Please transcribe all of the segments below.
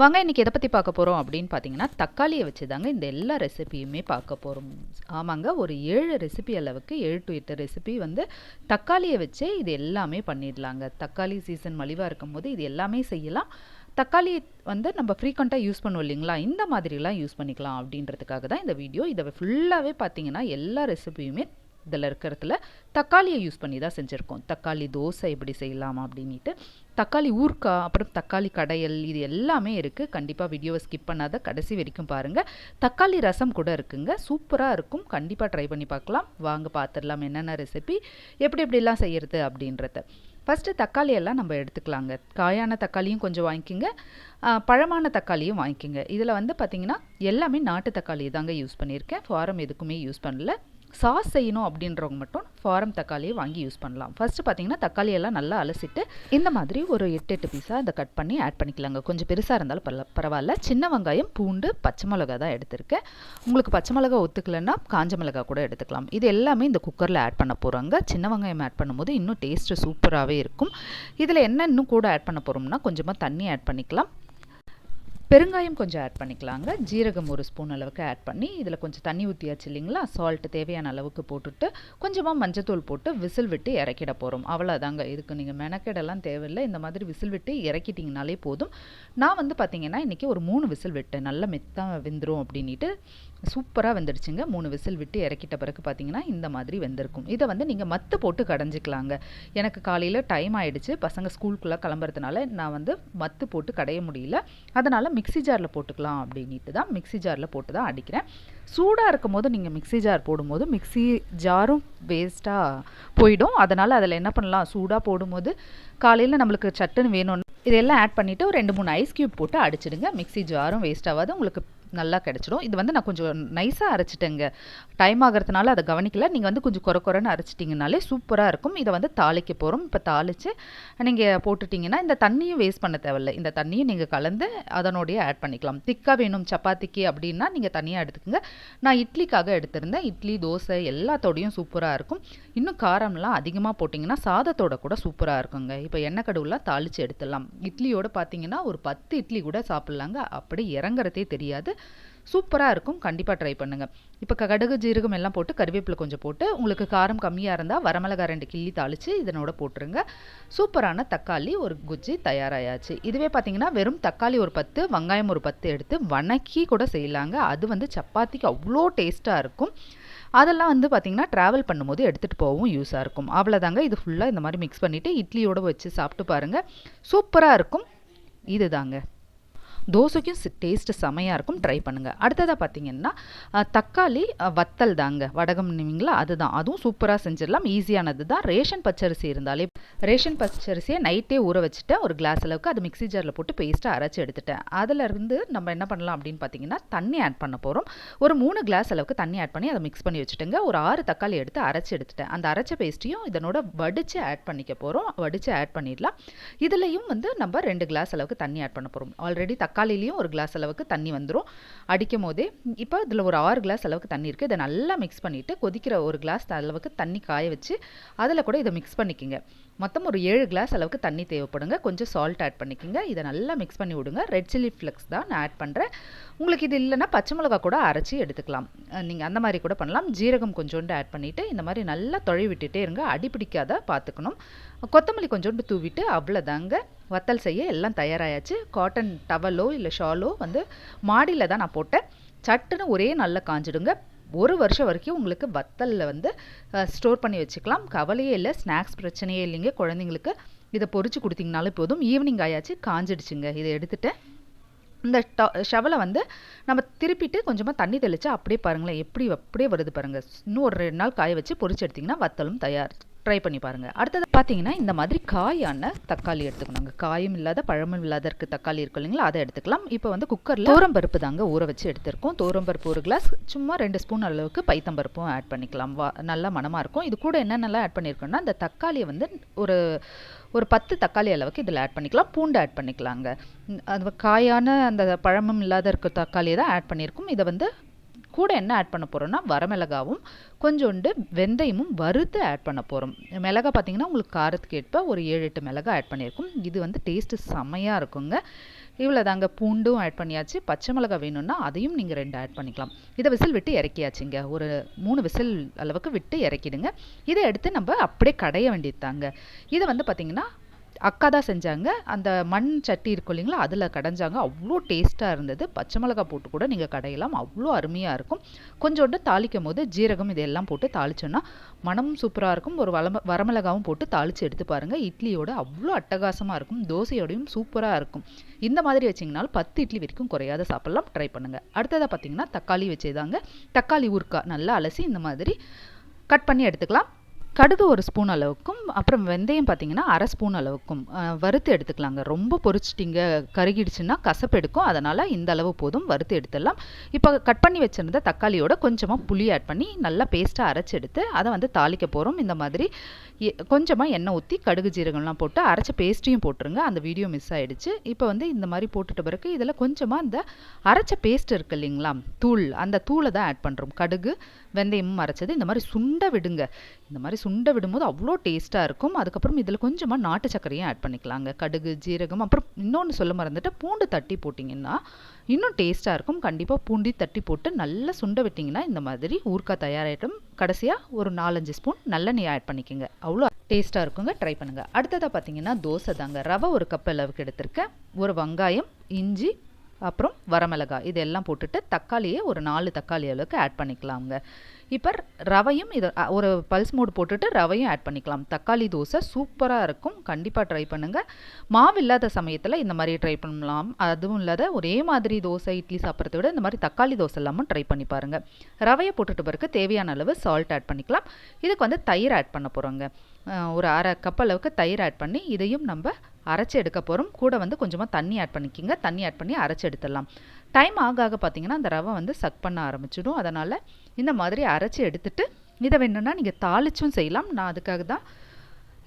வாங்க இன்றைக்கி எதை பற்றி பார்க்க போகிறோம் அப்படின்னு பார்த்தீங்கன்னா தக்காளியை வச்சு தாங்க இந்த எல்லா ரெசிபியுமே பார்க்க போகிறோம் ஆமாங்க ஒரு ஏழு ரெசிபி அளவுக்கு ஏழு டு எட்டு ரெசிபி வந்து தக்காளியை வச்சே இது எல்லாமே பண்ணிடலாங்க. தக்காளி சீசன் மலிவாக இருக்கும் போது இது எல்லாமே செய்யலாம். தக்காளி வந்து நம்ம ஃப்ரீக்வெண்ட்டாக யூஸ் பண்ணுவோம் இல்லைங்களா? இந்த மாதிரிலாம் யூஸ் பண்ணிக்கலாம் அப்படின்றதுக்காக தான் இந்த வீடியோ இதை ஃபுல்லாகவே பார்த்தீங்கன்னா எல்லா ரெசிபியுமே இதில் இருக்கிறதுல தக்காளியை யூஸ் பண்ணி தான் செஞ்சுருக்கோம். தக்காளி தோசை எப்படி செய்யலாம் அப்படின்ட்டு தக்காளி ஊறுக்காய் அப்புறம் தக்காளி கடையல் இது எல்லாமே இருக்குது கண்டிப்பாக வீடியோவை ஸ்கிப் பண்ணாத கடைசி வரைக்கும் பாருங்கள் தக்காளி ரசம் கூட இருக்குங்க. சூப்பராக இருக்கும். கண்டிப்பாக ட்ரை பண்ணி பார்க்கலாம். வாங்க பார்த்துடலாம் என்னென்ன ரெசிபி எப்படி எப்படிலாம் செய்கிறது அப்படின்றத. ஃபஸ்ட்டு தக்காளியெல்லாம் நம்ம எடுத்துக்கலாங்க. காயான தக்காளியும் கொஞ்சம் வாங்கிக்கோங்க. பழமான தக்காளியும் வாங்கிக்கோங்க. இதில் வந்து பார்த்திங்கன்னா எல்லாமே நாட்டு தக்காளி தாங்க யூஸ் பண்ணியிருக்கேன். ஃபாரம் எதுக்குமே யூஸ் பண்ணல. சாஸ் செய்யணும் அப்படின்றவங்க மட்டும் ஃபாரம் தக்காளியை வாங்கி யூஸ் பண்ணலாம். ஃபஸ்ட்டு பார்த்தீங்கன்னா தக்காளியெல்லாம் நல்லா அலசிட்டு இந்த மாதிரி ஒரு எட்டு எட்டு பீஸாக அதை கட் பண்ணி ஆட் பண்ணிக்கலாங்க. கொஞ்சம் பெருசாக இருந்தாலும் பரவ பரவாயில்ல. சின்ன வெங்காயம் பூண்டு பச்சை மிளகா தான் எடுத்திருக்கேன். உங்களுக்கு பச்சை மிளகா ஒத்துக்கலைன்னா காஞ்ச மிளகா கூட எடுத்துக்கலாம். இது எல்லாமே இந்த குக்கரில் ஆட் பண்ண போகிறாங்க சின்ன வெங்காயம் ஆட் பண்ணும்போது இன்னும் டேஸ்ட்டு சூப்பராகவே இருக்கும். இதில் என்ன இன்னும் கூட ஆட் பண்ண போகிறோம்னா கொஞ்சமாக தண்ணி ஆட் பண்ணிக்கலாம். பெருங்காயம் கொஞ்சம் ஆட் பண்ணிக்கலாங்க. ஜீரகம் ஒரு ஸ்பூன் அளவுக்கு ஆட் பண்ணி இதில் கொஞ்சம் தண்ணி ஊற்றியாச்சு இல்லைங்களா? சால்ட்டு தேவையான அளவுக்கு போட்டுட்டு கொஞ்சமாக மஞ்சத்தூள் போட்டு விசில் விட்டு இறக்கிட போகிறோம் அவ்வளோதாங்க இதுக்கு நீங்கள் மெனக்கெடெல்லாம் தேவையில்லை. இந்த மாதிரி விசில் விட்டு இறக்கிட்டிங்கனாலே போதும். நான் வந்து பார்த்திங்கன்னா இன்றைக்கி ஒரு மூணு விசில் விட்டேன். நல்லா மெத்தாக வெந்துடும் அப்படின்ட்டு சூப்பராக வெந்துடுச்சுங்க. மூணு விசில் விட்டு இறக்கிட்ட பிறகு பார்த்தீங்கன்னா இந்த மாதிரி வெந்திருக்கும். இதை வந்து நீங்கள் மத்து போட்டு கடைஞ்சிக்கலாங்க. எனக்கு காலையில் டைம் ஆகிடுச்சு பசங்க ஸ்கூலுக்குள்ளே கிளம்புறதுனால நான் வந்து மத்து போட்டு கடைய முடியல. அதனால் மிக்சி ஜாரில் போட்டுக்கலாம் அப்படின்ட்டு தான் மிக்சி ஜாரில் போட்டு தான் அடிக்கிறேன். சூடாக இருக்கும் போது நீங்கள் மிக்சி ஜார் போடும்போது மிக்சி ஜாரும் வேஸ்ட்டாக போயிடும். அதனால் அதில் என்ன பண்ணலாம்? சூடாக போடும்போது காலையில் நம்மளுக்கு சட்டுன்னு வேணும்னு இதெல்லாம் ஆட் பண்ணிவிட்டு ஒரு ரெண்டு மூணு ஐஸ் க்யூப் போட்டு அடிச்சிடுங்க. மிக்சி ஜாரும் வேஸ்ட் ஆகாது. உங்களுக்கு நல்லா கிடச்சிடும். இது வந்து நான் கொஞ்சம் நைஸாக அரைச்சிட்டேங்க. டைம் ஆகிறதுனால அதை கவனிக்கல. நீங்கள் வந்து கொஞ்சம் குறை குறைன்னு அரைச்சிட்டிங்கனாலே சூப்பராக இருக்கும். இதை வந்து தாளிக்க போகிறோம் இப்போ தாளித்து நீங்கள் போட்டுட்டிங்கன்னா இந்த தண்ணியும் வேஸ்ட் பண்ண தேவையில்ல. இந்த தண்ணியும் நீங்கள் கலந்து அதனோடைய ஆட் பண்ணிக்கலாம். திக்காக வேணும் சப்பாத்திக்கு அப்படின்னா நீங்கள் தனியாக எடுத்துக்கோங்க. நான் இட்லிக்காக எடுத்திருந்தேன். இட்லி தோசை எல்லாத்தோடையும் சூப்பராக இருக்கும். இன்னும் காரம்லாம் அதிகமாக போட்டிங்கன்னா சாதத்தோட கூட சூப்பராக இருக்குங்க. இப்போ எண்ணெய் கடுவுலாம் தாளித்து எடுத்துடலாம். இட்லியோட பார்த்தீங்கன்னா ஒரு பத்து இட்லி கூட சாப்பிட்லாங்க. அப்படி இறங்குறதே தெரியாது. சூப்பராக இருக்கும். கண்டிப்பாக ட்ரை பண்ணுங்கள் இப்போ கடுகு ஜீரகம் எல்லாம் போட்டு கருவேப்பிலை கொஞ்சம் போட்டு உங்களுக்கு காரம் கம்மியாக இருந்தால் வரமிளகா ரெண்டு கிள்ளி தாளித்து இதனோட போட்டுருங்க. சூப்பரான தக்காளி ஒரு குஜ்ஜி தயாராயாச்சு. இதுவே பார்த்தீங்கன்னா வெறும் தக்காளி ஒரு பத்து வெங்காயம் ஒரு பத்து எடுத்து வணக்கி கூட செய்யலாங்க. அது வந்து சப்பாத்திக்கு அவ்வளோ டேஸ்ட்டாக இருக்கும். அதெல்லாம் வந்து பார்த்திங்கன்னா ட்ராவல் பண்ணும்போது எடுத்துகிட்டு போகவும் யூஸாக இருக்கும். அவ்வளோதாங்க இது ஃபுல்லாக இந்த மாதிரி மிக்ஸ் பண்ணிவிட்டு இட்லியோடு வச்சு சாப்பிட்டு பாருங்கள் சூப்பராக இருக்கும். இது தாங்க தோசைக்கும் டேஸ்ட்டு செமையாக இருக்கும். ட்ரை பண்ணுங்கள் அடுத்ததாக பார்த்தீங்கன்னா தக்காளி வத்தல் தாங்க. வடகம் அதுதான். அதுவும் சூப்பராக செஞ்சிடலாம். ஈஸியானது தான். ரேஷன் பச்சரிசி இருந்தாலே ரேஷன் பச்சரிசியை நைட்டே ஊற வச்சுட்டேன் ஒரு கிளாஸ் அளவுக்கு அது மிக்சி ஜாரில் போட்டு பேஸ்ட்டாக அரைச்சி எடுத்துட்டேன். அதிலிருந்து நம்ம என்ன பண்ணலாம் அப்படின்னு பார்த்தீங்கன்னா தண்ணி ஆட் பண்ண போகிறோம் ஒரு மூணு கிளாஸ் அளவுக்கு தண்ணி ஆட் பண்ணி அதை மிக்ஸ் பண்ணி வச்சுட்டுங்க. ஒரு ஆறு தக்காளி எடுத்து அரைச்சி எடுத்துட்டேன். அந்த அரைச்ச பேஸ்ட்டையும் இதனோட வடித்து ஆட் பண்ணிக்க போகிறோம் வடித்து ஆட் பண்ணிடலாம். இதுலேயும் வந்து நம்ம ரெண்டு கிளாஸ் அளவுக்கு தண்ணி ஆட் பண்ண போகிறோம் ஆல்ரெடி தக்காளி தக்காளிலையும் ஒரு கிளாஸ் அளவுக்கு தண்ணி வந்துடும் அடிக்கும் போதே இப்போ இதில் ஒரு ஆறு கிளாஸ் அளவுக்கு தண்ணி இருக்குது இதை நல்லா மிக்ஸ் பண்ணிவிட்டு கொதிக்கிற ஒரு கிளாஸ் அளவுக்கு தண்ணி காய வச்சு அதில் கூட இதை மிக்ஸ் பண்ணிக்கிங்க. மொத்தம் ஒரு ஏழு கிளாஸ் அளவுக்கு தண்ணி தேவைப்படுங்க. கொஞ்சம் சால்ட் ஆட் பண்ணிக்கோங்க. இதை நல்லா மிக்ஸ் பண்ணி விடுங்க. ரெட் சில்லி ஃப்ளெக்ஸ் தான் நான் ஆட் பண்ணுறேன் உங்களுக்கு இது இல்லைன்னா பச்சை மிளகா கூட அரைச்சி எடுத்துக்கலாம். நீங்கள் அந்த மாதிரி கூட பண்ணலாம். ஜீரகம் கொஞ்சோண்டு ஆட் பண்ணிவிட்டு இந்த மாதிரி நல்லா தொழி விட்டுட்டே இருங்க. அடி பிடிக்காத பார்த்துக்கணும் கொத்தமல்லி கொஞ்சோண்டு தூவிட்டு அவ்வளோதாங்க வத்தல் செய்ய எல்லாம் தயாராகியாச்சு காட்டன் டவலோ இல்லை ஷாலோ வந்து மாடியில் தான் நான் போட்டேன். சட்டுன்னு ஒரே நல்லா காஞ்சிடுங்க. ஒரு வருஷம் வரைக்கும் உங்களுக்கு வத்தலில் வந்து ஸ்டோர் பண்ணி வச்சுக்கலாம். கவலையே இல்லை ஸ்நாக்ஸ் பிரச்சனையே இல்லைங்க குழந்தைங்களுக்கு. இதை பொறிச்சு கொடுத்தீங்கனாலும் போதும். ஈவினிங் ஆயாச்சு காஞ்சிடுச்சுங்க. இதை எடுத்துட்டேன் இந்த ஷவலை வந்து நம்ம திருப்பிட்டு கொஞ்சமாக தண்ணி தெளித்து அப்படியே பாருங்களேன் எப்படி அப்படியே வருது பாருங்கள் இன்னும் ஒரு ரெண்டு நாள் காய வச்சு பொறிச்சு எடுத்திங்கன்னா வத்தலும் தயார் ட்ரை பண்ணி பாருங்கள் அடுத்தது பார்த்தீங்கன்னா இந்த மாதிரி காயான தக்காளி எடுத்துக்கணுங்க. காயும் இல்லாத பழமும் இல்லாத இருக்க தக்காளி இருக்கும் இல்லைங்களா? அதை எடுத்துக்கலாம். இப்போ வந்து குக்கரில் தோரம்பருப்பு தாங்க ஊற வச்சு எடுத்திருக்கோம். தோரம்பருப்பு ஒரு கிளாஸ் சும்மா ரெண்டு ஸ்பூன் அளவுக்கு பைத்தம்பருப்பும் ஆட் பண்ணிக்கலாம். வா நல்லா மனமாக இருக்கும். இது கூட என்னென்னலாம் ஆட் பண்ணியிருக்கோம்னா அந்த தக்காளியை வந்து ஒரு ஒரு பத்து தக்காளி அளவுக்கு இதில் ஆட் பண்ணிக்கலாம். பூண்டு ஆட் பண்ணிக்கலாங்க. அது காயான அந்த பழமும் இல்லாத இருக்க தக்காளியை தான் ஆட் பண்ணியிருக்கோம். இதை வந்து கூட என்ன ஆட் பண்ண போகிறோம்னா வரமிளகாவும் கொஞ்சோண்டு வெந்தயமும் வறுத்து ஆட் பண்ண போகிறோம் மிளகா பார்த்திங்கன்னா உங்களுக்கு காரத்துக்கு ஏற்ப ஒரு ஏழு எட்டு மிளகா ஆட் பண்ணியிருக்கோம். இது வந்து டேஸ்ட்டு செம்மையாக இருக்குங்க. இவ்வளோ தாங்க பூண்டும் ஆட் பண்ணியாச்சு. பச்சை மிளகா வேணும்னா அதையும் நீங்கள் ரெண்டு ஆட் பண்ணிக்கலாம். இதை விசில் விட்டு இறக்கியாச்சுங்க. ஒரு மூணு விசில் அளவுக்கு விட்டு இறக்கிடுங்க. இதை எடுத்து நம்ம அப்படியே கடைய வேண்டியது தாங்க இதை வந்து பார்த்திங்கன்னா அக்கா தான் செஞ்சாங்க. அந்த மண் சட்டி இருக்கும் இல்லைங்களா அதில் கடைஞ்சாங்க. அவ்வளோ டேஸ்ட்டாக இருந்தது. பச்சை மிளகா போட்டு கூட நீங்கள் கடையலாம். அவ்வளோ அருமையாக இருக்கும். கொஞ்சோண்டு தாளிக்கும் போது ஜீரகம் இதெல்லாம் போட்டு தாளிச்சோன்னா மனமும் சூப்பராக இருக்கும். ஒரு வளம வரமிளகாவும் போட்டு தாளித்து எடுத்து பாருங்கள் இட்லியோட அவ்வளோ அட்டகாசமாக இருக்கும். தோசையோடையும் சூப்பராக இருக்கும். இந்த மாதிரி வச்சிங்கனாலும் பத்து இட்லி வரைக்கும் குறையாத சாப்பிட்லாம். ட்ரை பண்ணுங்கள் அடுத்ததாக பார்த்தீங்கன்னா தக்காளி வச்சேதாங்க. தக்காளி ஊறுக்கா நல்லா அலசி இந்த மாதிரி கட் பண்ணி எடுத்துக்கலாம். கடுகு ஒரு ஸ்பூன் அளவுக்கும் அப்புறம் வெந்தயம் பார்த்தீங்கன்னா அரை ஸ்பூன் அளவுக்கும். வறுத்து எடுத்துக்கலாங்க. ரொம்ப பொரிச்சிட்டிங்க கருகிடுச்சுன்னா கசப்பு எடுக்கும். அதனால் இந்த அளவு போதும். வறுத்து எடுத்துடலாம். இப்போ கட் பண்ணி வச்சுருந்த தக்காளியோட கொஞ்சமாக புளி ஆட் பண்ணி நல்லா பேஸ்ட்டாக அரைச்சி எடுத்து அதை வந்து தாளிக்க போகிறோம் இந்த மாதிரி கொஞ்சமாக எண்ணெய் ஊற்றி கடுகு ஜீரகம்லாம் போட்டு அரைச்ச பேஸ்ட்டையும் போட்டுருங்க. அந்த வீடியோ மிஸ் ஆகிடுச்சு இப்போ வந்து இந்த மாதிரி போட்டுட்ட பிறகு இதில் கொஞ்சமாக இந்த அரைச்ச பேஸ்ட் இருக்குது இல்லைங்களா? தூள். அந்த தூளை தான் ஆட் பண்ணுறோம் கடுகு வெந்தயமும் அரைச்சது. இந்த மாதிரி சுண்ட விடுங்க. இந்த மாதிரி சுண்ட விடும்போது அவ்வளோ டேஸ்ட்டாக இருக்கும். அதுக்கப்புறம் இதில் கொஞ்சமாக நாட்டு சர்க்கரையும் ஆட் பண்ணிக்கலாங்க. கடுகு ஜீரகம் அப்புறம் இன்னொன்று சொல்ல மறந்துட்டு பூண்டு தட்டி போட்டிங்கன்னா இன்னும் டேஸ்ட்டாக இருக்கும். கண்டிப்பாக பூண்டி தட்டி போட்டு நல்லா சுண்ட விட்டிங்கன்னா இந்த மாதிரி ஊறுக்காய் தயாராகிட்டும் கடைசியாக ஒரு நாலஞ்சு ஸ்பூன் நல்லெண்ணெய் ஆட் பண்ணிக்கோங்க. அவ்வளோ டேஸ்ட்டாக இருக்குங்க. ட்ரை பண்ணுங்கள் அடுத்ததாக பார்த்தீங்கன்னா தோசை தாங்க. ரவை ஒரு கப் அளவுக்கு எடுத்திருக்கேன். ஒரு வெங்காயம் இஞ்சி அப்புறம் வரமிளகாய் இதெல்லாம் போட்டுட்டு தக்காளியை ஒரு நாலு தக்காளி அளவுக்கு ஆட் பண்ணிக்கலாங்க இப்போ ரவையும் இதை ஒரு பல்ஸ் மோடு போட்டுட்டு ரவையும் ஆட் பண்ணிக்கலாம். தக்காளி தோசை சூப்பராக இருக்கும். கண்டிப்பாக ட்ரை பண்ணுங்கள் மாவு இல்லாத சமயத்தில் இந்த மாதிரி ட்ரை பண்ணலாம். அதுவும் இல்லாத ஒரே மாதிரி தோசை இட்லி சாப்பிட்றத விட இந்த மாதிரி தக்காளி தோசை இல்லாமல் ட்ரை பண்ணி பாருங்கள் ரவையை போட்டுட்டு பிறகு தேவையான அளவு சால்ட் ஆட் பண்ணிக்கலாம். இதுக்கு வந்து தயிர் ஆட் பண்ண போகிறோங்க ஒரு அரை கப் அளவுக்கு தயிர் ஆட் பண்ணி இதையும் நம்ம அரைச்சி எடுக்க போகிறோம் கூட வந்து கொஞ்சமாக தண்ணி ஆட் பண்ணிக்கிங்க. தண்ணி ஆட் பண்ணி அரைச்சி எடுத்துடலாம். டைம் ஆக ஆக பார்த்திங்கன்னா அந்த ரவை வந்து சக் பண்ண ஆரம்பிச்சிடும். அதனால் இந்த மாதிரி அரைச்சி எடுத்துட்டு இதை வேணும்னா நீங்கள் தாளிச்சும் செய்யலாம். நான் அதுக்காக தான்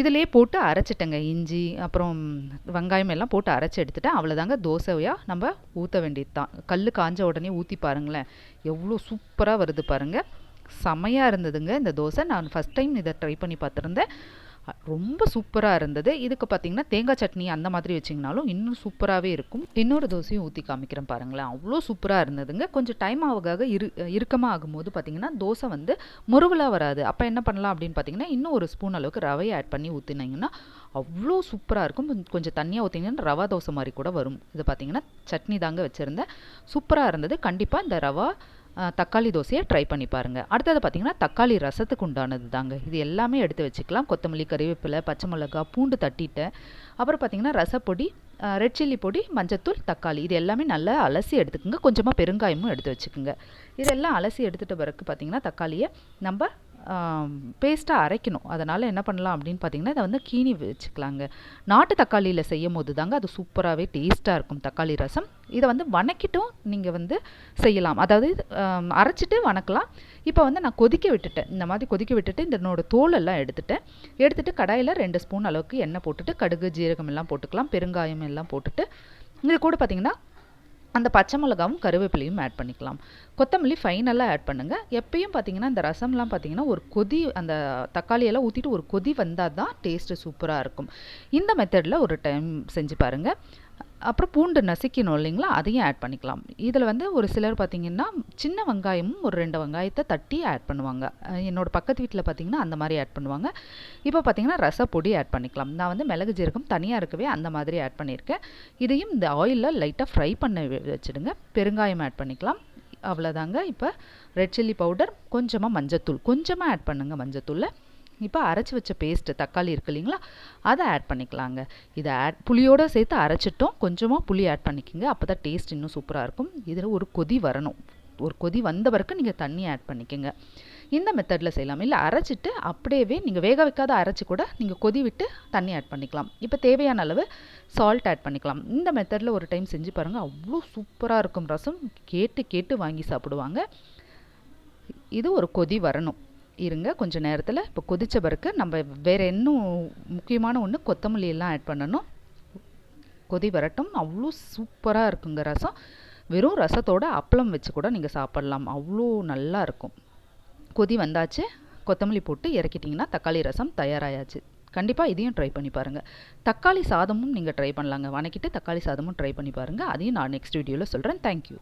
இதிலே போட்டு அரைச்சிட்டேங்க. இஞ்சி அப்புறம் வெங்காயம் எல்லாம் போட்டு அரைச்சி எடுத்துட்டேன். அவ்வளோதாங்க தோசையாக நம்ம ஊற்ற வேண்டியது தான் கல் காஞ்ச உடனே ஊற்றி பாருங்களேன். எவ்வளோ சூப்பராக வருது பாருங்கள் செமையாக இருந்ததுங்க. இந்த தோசை நான் ஃபஸ்ட் டைம் இதை ட்ரை பண்ணி பார்த்துருந்தேன். ரொம்ப சூப்பராக இருந்தது. இதுக்கு பார்த்தீங்கன்னா தேங்காய் சட்னி அந்த மாதிரி வச்சிங்கனாலும் இன்னும் சூப்பராகவே இருக்கும். இன்னொரு தோசையும் ஊற்றி காமிக்கிறேன் பாருங்களேன். அவ்வளோ சூப்பராக இருந்ததுங்க. கொஞ்சம் டைம் ஆகாக இரு இறுக்கமாக ஆகும்போது பார்த்தீங்கன்னா தோசை வந்து முருவலாக வராது. அப்போ என்ன பண்ணலாம் அப்படின்னு பார்த்தீங்கன்னா இன்னும் ஒரு ஸ்பூன் அளவுக்கு ரவையை ஆட் பண்ணி ஊற்றினீங்கன்னா அவ்வளோ சூப்பராக இருக்கும். கொஞ்சம் தண்ணியாக ஊற்றிங்கன்னா ரவா தோசை மாதிரி கூட வரும். இது பார்த்தீங்கன்னா சட்னி தாங்க வச்சுருந்தேன். சூப்பராக இருந்தது. கண்டிப்பாக இந்த ரவா தக்காளி தோசையை ட்ரை பண்ணி பாருங்கள் அடுத்தது பார்த்திங்கன்னா தக்காளி ரசத்துக்கு உண்டானது தாங்க. இது எல்லாமே எடுத்து வச்சுக்கலாம். கொத்தமல்லி கறிவேப்பிலை பச்சை மிளகா பூண்டு தட்டிட்டேன் அப்புறம் பார்த்திங்கன்னா ரசப்பொடி ரெட் சில்லி பொடி மஞ்சத்தூள் தக்காளி. இது எல்லாமே நல்லா அலசி எடுத்துக்கோங்க. கொஞ்சமாக பெருங்காயமும் எடுத்து வச்சுக்கோங்க. இதெல்லாம் அலசி எடுத்துகிட்ட பிறகு பார்த்திங்கன்னா தக்காளியை நம்ம பேஸ்ட்டாக அரைக்கணும். அதனால் என்ன பண்ணலாம் அப்படின்னு பார்த்தீங்கன்னா இதை வந்து கீனி வச்சுக்கலாங்க. நாட்டு தக்காளியில் செய்யும் போது தாங்க அது சூப்பராகவே டேஸ்ட்டாக இருக்கும் தக்காளி ரசம். இதை வந்து வணக்கிட்டும் நீங்கள் வந்து செய்யலாம். அதாவது அரைச்சிட்டு வணக்கலாம். இப்போ வந்து நான் கொதிக்க விட்டுட்டேன். இந்த மாதிரி கொதிக்க விட்டுட்டு இந்த என்னோட தோலெல்லாம் எடுத்துட்டேன். எடுத்துகிட்டு கடாயில் ரெண்டு ஸ்பூன் அளவுக்கு எண்ணெய் போட்டுட்டு கடுகு ஜீரகம் எல்லாம் போட்டுக்கலாம். பெருங்காயம் எல்லாம் போட்டுட்டு. இது கூட பார்த்திங்கன்னா அந்த பச்சை மிளகாவும் கருவேப்பிலையும் ஆட் பண்ணிக்கலாம். கொத்தமல்லி ஃபைனலாக ஆட் பண்ணுங்கள் எப்பயும் பார்த்தீங்கன்னா இந்த ரசம்லாம் பார்த்தீங்கன்னா ஒரு கொதி அந்த தக்காளியெல்லாம் ஊற்றிட்டு ஒரு கொதி வந்தால் தான் டேஸ்ட்டு சூப்பராக இருக்கும். இந்த மெத்தடில் ஒரு டைம் செஞ்சு பாருங்கள் அப்புறம் பூண்டு நசுக்கணும் இல்லைங்களா? அதையும் ஆட் பண்ணிக்கலாம். இதில் வந்து ஒரு சிலர் பார்த்திங்கன்னா சின்ன வெங்காயமும் ஒரு ரெண்டு வெங்காயத்தை தட்டி ஆட் பண்ணுவாங்க. என்னோடய பக்கத்து வீட்டில் பார்த்திங்கன்னா அந்த மாதிரி ஆட் பண்ணுவாங்க. இப்போ பார்த்திங்கன்னா ரசப்பொடி ஆட் பண்ணிக்கலாம். நான் வந்து மிளகு ஜீரகம் தனியாக இருக்கவே அந்த மாதிரி ஆட் பண்ணியிருக்கேன். இதையும் இந்த ஆயிலில் லைட்டாக ஃப்ரை பண்ண வச்சுடுங்க. பெருங்காயம் ஆட் பண்ணிக்கலாம். அவ்வளோதாங்க இப்போ ரெட் சில்லி பவுடர் கொஞ்சமாக மஞ்சத்தூள். கொஞ்சமாக ஆட் பண்ணுங்கள் மஞ்சத்தூளில் இப்போ அரைச்சி வச்ச பேஸ்ட்டு தக்காளி இருக்கு இல்லைங்களா? அதை ஆட் பண்ணிக்கலாங்க. இதை ஆட் புளியோடு சேர்த்து அரைச்சிட்டோம். கொஞ்சமாக புளி ஆட் பண்ணிக்கோங்க. அப்போ தான் டேஸ்ட் இன்னும் சூப்பராக இருக்கும். இதில் ஒரு கொதி வரணும். ஒரு கொதி வந்த பிறகு நீங்கள் தண்ணி ஆட் பண்ணிக்கோங்க. இந்த மெத்தடில் செய்யலாம். இல்லை அரைச்சிட்டு அப்படியே நீங்கள் வேக வைக்காத அரைச்சி கூட நீங்கள் கொதி விட்டு தண்ணி ஆட் பண்ணிக்கலாம். இப்போ தேவையான அளவு சால்ட் ஆட் பண்ணிக்கலாம். இந்த மெத்தடில் ஒரு டைம் செஞ்சு பாருங்கள் அவ்வளோ சூப்பராக இருக்கும். ரசம் கேட்டு கேட்டு வாங்கி சாப்பிடுவாங்க. இது ஒரு கொதி வரணும். இருங்க கொஞ்சம் நேரத்தில் இப்போ கொதித்த பிறகு நம்ம வேறு இன்னும் முக்கியமான ஒன்று கொத்தமல்லி எல்லாம் ஆட் பண்ணணும். கொதி வரட்டும். அவ்வளோ சூப்பராக இருக்குங்க ரசம். வெறும் ரசத்தோட அப்பளம் வச்சு கூட நீங்கள் சாப்பிட்லாம். அவ்வளோ நல்லா இருக்கும். கொதி வந்தாச்சு. கொத்தமல்லி போட்டு இறக்கிட்டிங்கன்னா தக்காளி ரசம் தயாராயாச்சு. கண்டிப்பாக இதையும் ட்ரை பண்ணி பாருங்கள் தக்காளி சாதமும் நீங்கள் ட்ரை பண்ணலாங்க. வணக்கிட்டு தக்காளி சாதமும் ட்ரை பண்ணி பாருங்கள் அதையும் நான் நெக்ஸ்ட் வீடியோவில் சொல்கிறேன் தேங்க்யூ